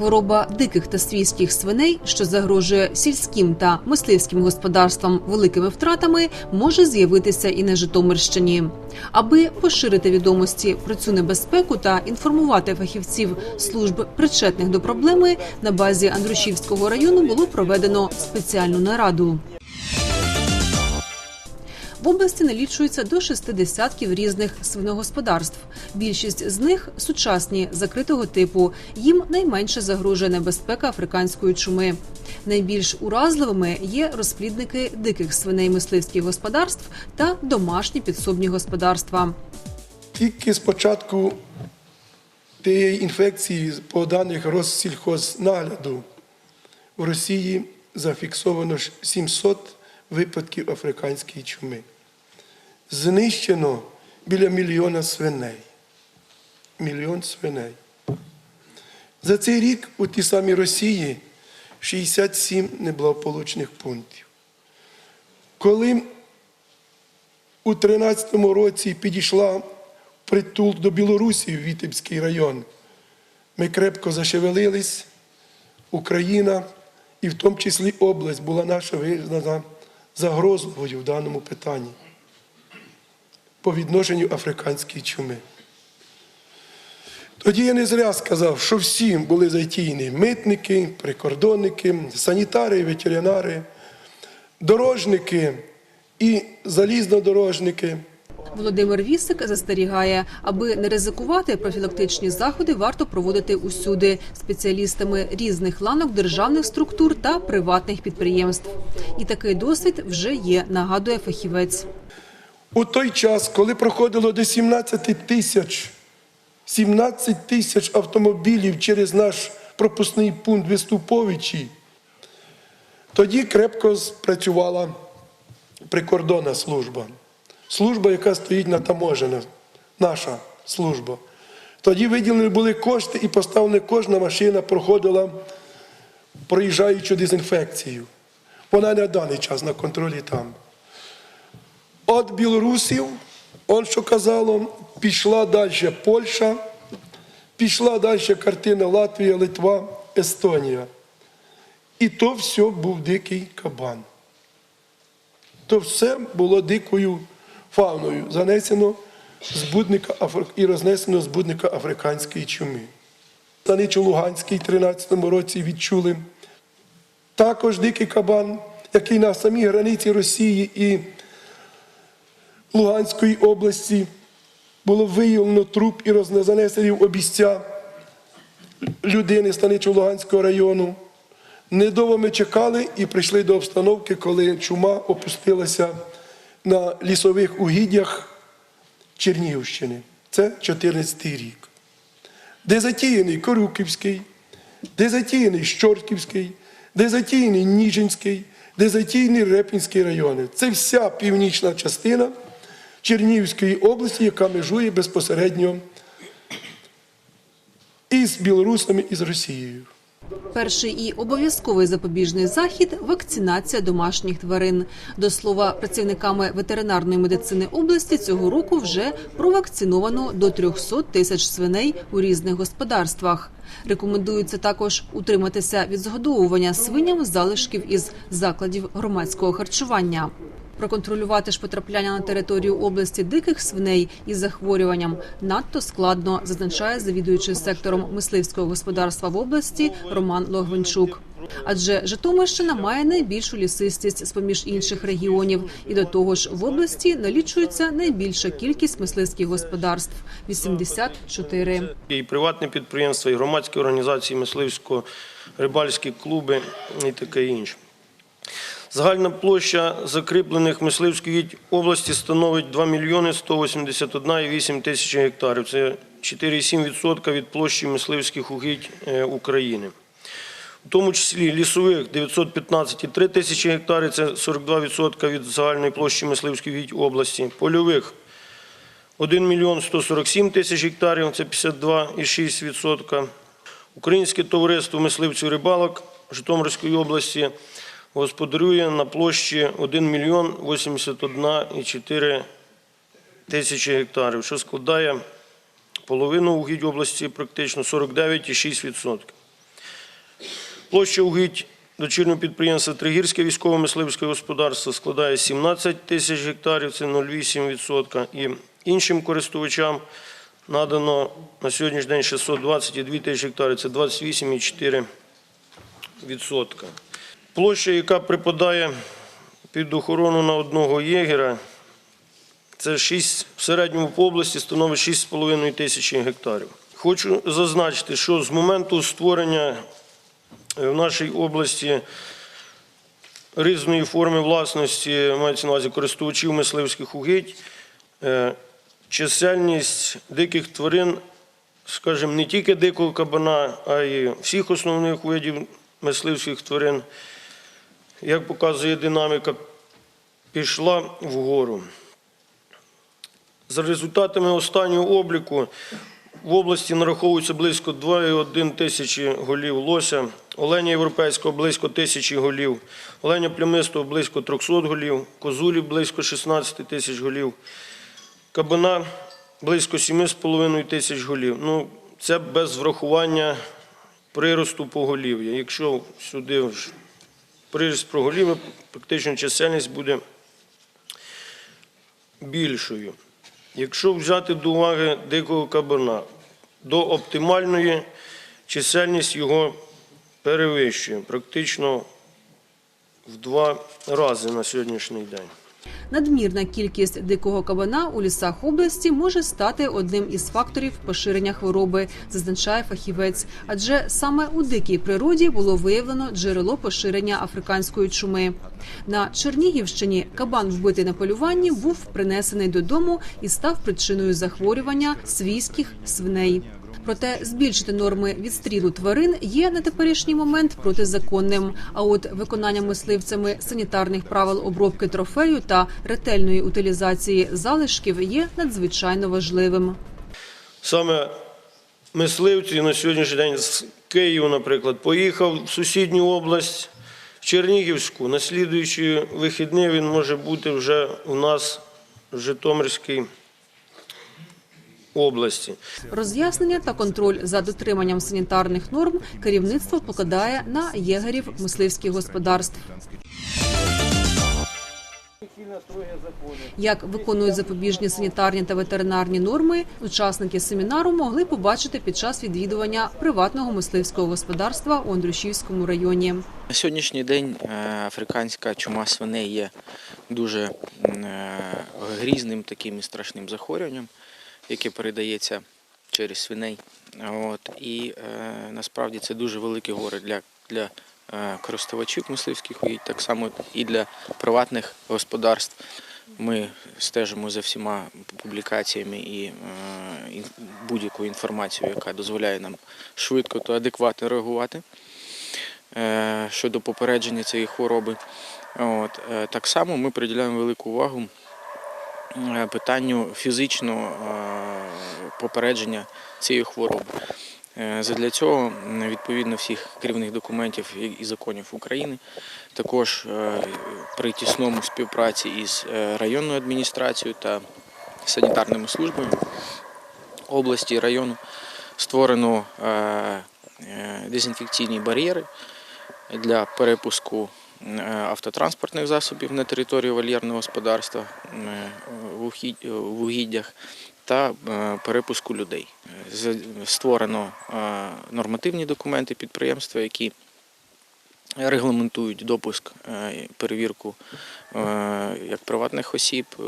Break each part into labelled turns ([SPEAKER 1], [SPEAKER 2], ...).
[SPEAKER 1] Хвороба диких та свійських свиней, що загрожує сільським та мисливським господарствам великими втратами, може з'явитися і на Житомирщині. Аби поширити відомості про цю небезпеку та інформувати фахівців служб причетних до проблеми, на базі Андрушівського району було проведено спеціальну нараду. В області налічується до шести десятків різних свиногосподарств. Більшість з них сучасні закритого типу. Їм найменше загрожує небезпека африканської чуми. Найбільш уразливими є розплідники диких свиней мисливських господарств та домашні підсобні господарства.
[SPEAKER 2] Тільки з початку тієї інфекції, по даних Россільхознагляду, в Росії зафіксовано ж 700 випадків африканської чуми. Знищено біля мільйона свиней. Мільйон свиней. За цей рік у тій самій Росії 67 неблагополучних пунктів. Коли у 13-му році підійшла притул до Білорусі в Вітебський район. Ми крепко зашевелились. Україна і в тому числі область була наша визнана загрозливою в даному питанні по відношенню африканської чуми. Тоді я не зря сказав, що всі були затіяні митники, прикордонники, санітари, ветеринари, дорожники і залізнодорожники.
[SPEAKER 1] Володимир Вісик застерігає, аби не ризикувати, профілактичні заходи варто проводити усюди спеціалістами різних ланок державних структур та приватних підприємств. І такий досвід вже є, нагадує фахівець.
[SPEAKER 2] У той час, коли проходило до 17 тисяч 17 тисяч автомобілів через наш пропускний пункт Виступовичі, тоді крепко спрацювала прикордонна служба. Служба, яка стоїть на таможена, наша служба. Тоді виділені були кошти і поставлена кожна машина проходила проїжджаючу дезінфекцію. Вона не на даний час на контролі там. От білорусів, он що казало, пішла далі Польща, пішла далі картина Латвія, Литва, Естонія. І то все був дикий кабан. То все було дикою фауною, занесено збудника і рознесено збудника африканської чуми. Станичу Луганський в 13-му році відчули. Також дикий кабан, який на самій границі Росії і Луганської області було виявлено труп і розне- занесені обіця людини станичу Луганського району. Недовго ми чекали і прийшли до обстановки, коли чума опустилася на лісових угіддях Чернігівщини. Це 14 й рік. Де затіяний Корюківський, де затіяний Щорківський, де затіяний Ніжинський, де затіяний Репінський райони. Це вся північна частина Чернігівської області, яка межує безпосередньо із білорусами і з Росією.
[SPEAKER 1] Перший і обов'язковий запобіжний захід вакцинація домашніх тварин. До слова, працівниками ветеринарної медицини області цього року вже провакциновано до 300 тисяч свиней у різних господарствах. Рекомендується також утриматися від згодовування свиням залишків із закладів громадського харчування. Проконтролювати ж потрапляння на територію області диких свиней із захворюванням надто складно, зазначає завідуючий сектором мисливського господарства в області Роман Логвинчук. Адже Житомирщина має найбільшу лісистість з поміж інших регіонів, і до того ж в області налічується найбільша кількість мисливських господарств 84.
[SPEAKER 3] І приватні підприємства, і громадські організації, мисливсько-рибальські клуби і таке інше. Загальна площа закріплених мисливських області становить 2 мільйони 181,8 тисячі гектарів. Це 4,7% від площі мисливських угідь е, України. У тому числі лісових 915,3 тисячі гектарів, це 42% від загальної площі мисливських угідь області. Польових 1 мільйон 147 тисяч гектарів, це 52,6%. Українське товариство мисливців рибалок Житомирської області господарює на площі 1 мільйон 81,4 тисячі гектарів, що складає половину угідь області, практично 49,6%. Площа угідь дочірнього підприємства Тригірське військово-мисливське господарство складає 17 тисяч гектарів, це 0,8%. І іншим користувачам надано на сьогоднішній день 622 тисячі гектарів, це 28,4%. Площа, яка припадає під охорону на одного єгера, це 6, в середньому по області становить 6,5 тисячі гектарів. Хочу зазначити, що з моменту створення е, в нашій області різної форми власності, мається на увазі користувачів мисливських угідь, е, чисельність диких тварин, скажімо, не тільки дикого кабана, а й всіх основних видів мисливських тварин, як показує динаміка, пішла вгору. За результатами останнього обліку в області нараховується близько 2,1 тисячі голів лося, оленя європейського близько тисячі голів, оленя плямистого близько 300 голів, козулів близько 16 тисяч голів, кабана близько 7,5 тисяч голів. Ну, це без врахування приросту поголів'я. Якщо сюди ж прирост практично чисельність буде більшою. Якщо взяти до уваги дикого кабана, до оптимальної чисельність його перевищує практично в два рази на сьогоднішній день.
[SPEAKER 1] Надмірна кількість дикого кабана у лісах області може стати одним із факторів поширення хвороби, зазначає фахівець. Адже саме у дикій природі було виявлено джерело поширення африканської чуми. На Чернігівщині кабан, вбитий на полюванні, був принесений додому і став причиною захворювання свійських свиней. Проте збільшити норми відстрілу тварин є на теперішній момент протизаконним. А от виконання мисливцями санітарних правил обробки трофею та ретельної утилізації залишків є надзвичайно важливим.
[SPEAKER 3] Саме мисливці на сьогоднішній день з Києва, наприклад, поїхав в сусідню область, в Чернігівську. На слідуючі вихідні він може бути вже у нас в Житомирській області.
[SPEAKER 1] Роз'яснення та контроль за дотриманням санітарних норм керівництво покладає на єгерів мисливських господарств. Як виконують запобіжні санітарні та ветеринарні норми, учасники семінару могли побачити під час відвідування приватного мисливського господарства у Андрушівському районі.
[SPEAKER 4] На сьогоднішній день е, африканська чума свиней є дуже е, грізним таким і страшним захворюванням, яке передається через свиней. От, і е, насправді це дуже велике горе для, для е, користувачів мисливських угідь, так само і для приватних господарств. Ми стежимо за всіма публікаціями і е, будь-яку інформацію, яка дозволяє нам швидко та адекватно реагувати е, щодо попередження цієї хвороби. От, е, так само ми приділяємо велику увагу питанню фізичного е, попередження цієї хвороби. Е, Задля цього відповідно всіх керівних документів і- законів України, також е, при тісному співпраці із е, районною адміністрацією та санітарними службами області і району створено е, е, дезінфекційні бар'єри для перепуску е, автотранспортних засобів на територію вольєрного господарства е, в угіддях та е, перепуску людей. Е, Створено е, нормативні документи підприємства, які регламентують допуск, е, перевірку е, як приватних осіб, е,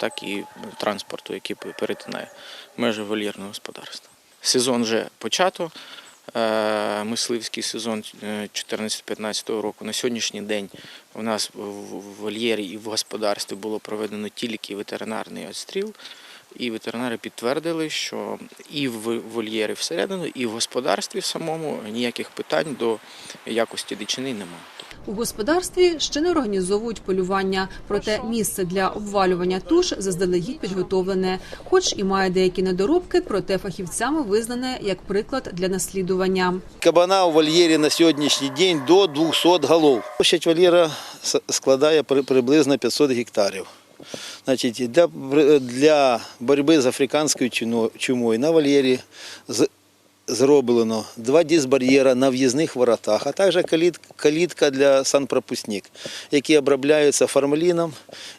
[SPEAKER 4] так і транспорту, який перетинає межі вольєрного господарства. Сезон вже почато. Е, Мисливський сезон е, 14-15 року. На сьогоднішній день у нас в вольєрі і в господарстві було проведено тільки ветеринарний відстріл. І ветеринари підтвердили, що і в вольєрі всередину, і в господарстві самому ніяких питань до якості дичини немає.
[SPEAKER 1] У господарстві ще не організовують полювання, проте місце для обвалювання туш заздалегідь підготовлене, хоч і має деякі недоробки, проте фахівцями визнане як приклад для наслідування.
[SPEAKER 5] Кабана у вольєрі на сьогоднішній день до 200 голов. Площадь вольєра складає при- приблизно 500 гектарів. Значить, для, для боротьби з африканською чумою на вольєрі з- зроблено два дисбар'єра на в'їзних воротах, а також калітка для санпропускник, які обробляються формаліном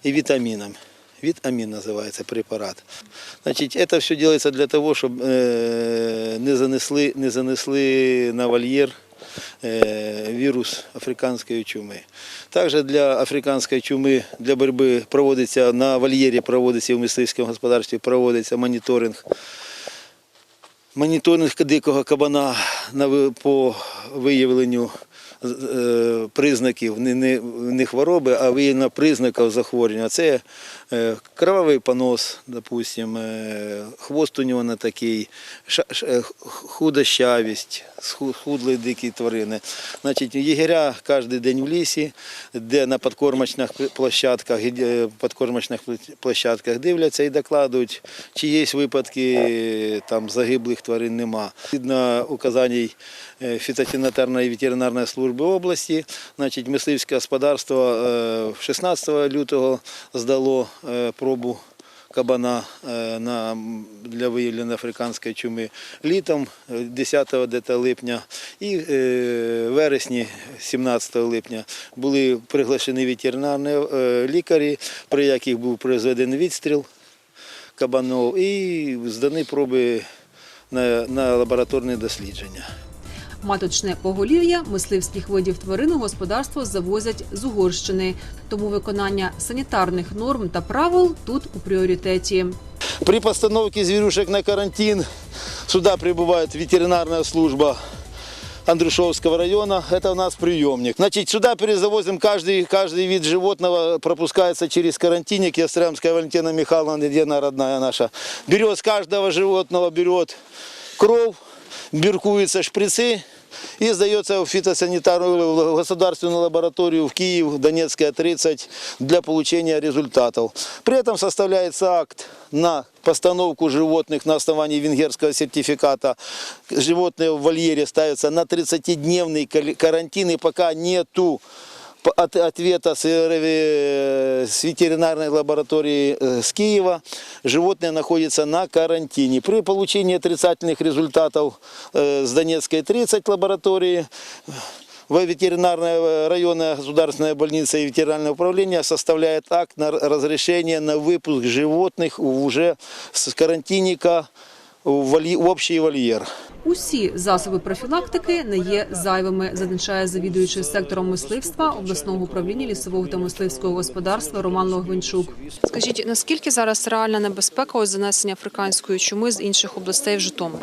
[SPEAKER 5] і вітаміном. Вітамін називається препарат. Значить, це все робиться для того, щоб е, не занесли, не занесли на вольєр е, вірус африканської чуми. Також для африканської чуми для боротьби проводиться на вольєрі, проводиться в мисливському господарстві, проводиться моніторинг Моніторинг дикого кабана на по виявленню е, признаків не, не, не хвороби, а виявлення признаків захворювання. Це е, кровавий понос, допустим, е, хвост у нього не такий, е, худощавість, сху- худлі дикі тварини. Значить, єгеря кожен день в лісі, де на підкормочних площадках, е, підкормочних площадках дивляться і докладують, чи є випадки е, там загиблих тварин нема. Згідно указань е, фітосанітарної ветеринарної служби області, значить, мисливське господарство е, 16 лютого здало пробу кабана е, для виявлення африканської чуми літом е, 10 дета липня і е, вересні 17 липня були приглашені ветеринарні е, лікарі, при яких був произведений відстріл кабанов і здані проби на, на лабораторне дослідження.
[SPEAKER 1] Маточне поголів'я мисливських видів тварин у господарство завозять з Угорщини, тому виконання санітарних норм та правил тут у пріоритеті.
[SPEAKER 5] При постановке зверюшек на карантин сюда прибывает ветеринарная служба Андрушевского района. Это у нас приемник. Значит, сюда перезавозим каждый, каждый вид животного, пропускается через карантинник. Ястремская Валентина Михайловна, где она родная наша, берет с каждого животного, берет кровь, биркуются шприцы, и сдается в фитосанитарную в государственную лабораторию в Киев, Донецкая 30, для получения результатов. При этом составляется акт на постановку животных на основании венгерского сертификата. Животные в вольере ставятся на 30-дневный кали- карантин, и пока нету п- от- ответа с, э, с ветеринарной лаборатории э, с Киева, животное находится на карантине. При получении отрицательных результатов э, с Донецкой 30 лаборатории, в ветеринарная э, районная государственная больница и ветеринарное управление составляет акт на разрешение на выпуск животных уже с карантинника в, общий вольєр.
[SPEAKER 1] Усі засоби профілактики не є зайвими, зазначає завідуючий сектором мисливства обласного управління лісового та мисливського господарства Роман Логвинчук. Скажіть, наскільки зараз реальна небезпека ось занесення африканської чуми з інших областей в Житомир?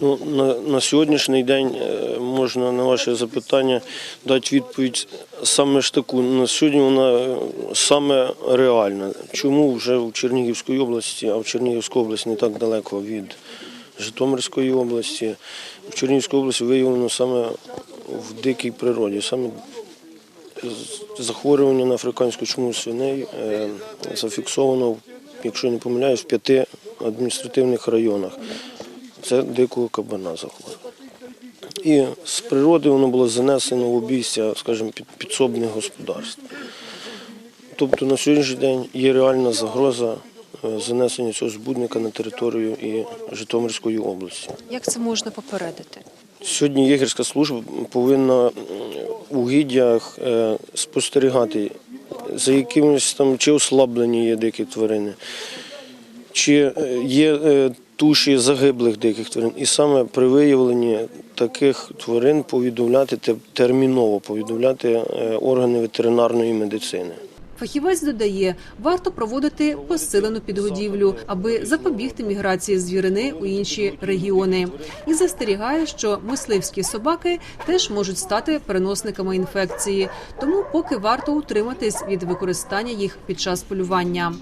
[SPEAKER 6] Ну, на, на сьогоднішній день е, можна на ваше запитання дати відповідь саме ж таку. На сьогодні вона е, саме реальна. Чому вже в Чернігівській області, а в Чернігівській області не так далеко від Житомирської області. В Чернігівській області виявлено саме в дикій природі, саме захворювання на африканську чуму свиней е, зафіксовано, якщо не помиляюсь, в п'яти адміністративних районах. Це дикого кабана захворювання. І з природи воно було занесено в обійстя, скажімо, під підсобних господарств. Тобто на сьогоднішній день є реальна загроза е, занесення цього збудника на територію і Житомирської області.
[SPEAKER 1] Як це можна попередити?
[SPEAKER 6] Сьогодні єгерська служба повинна у гіддях е, спостерігати, за якимось там чи ослаблені є дикі тварини, чи е, є туші загиблих диких тварин. І саме при виявленні таких тварин повідомляти те- терміново повідомляти е, органи ветеринарної медицини.
[SPEAKER 1] Фахівець додає, варто проводити посилену підгодівлю, аби запобігти міграції звірини у інші регіони. І застерігає, що мисливські собаки теж можуть стати переносниками інфекції, тому поки варто утриматись від використання їх під час полювання.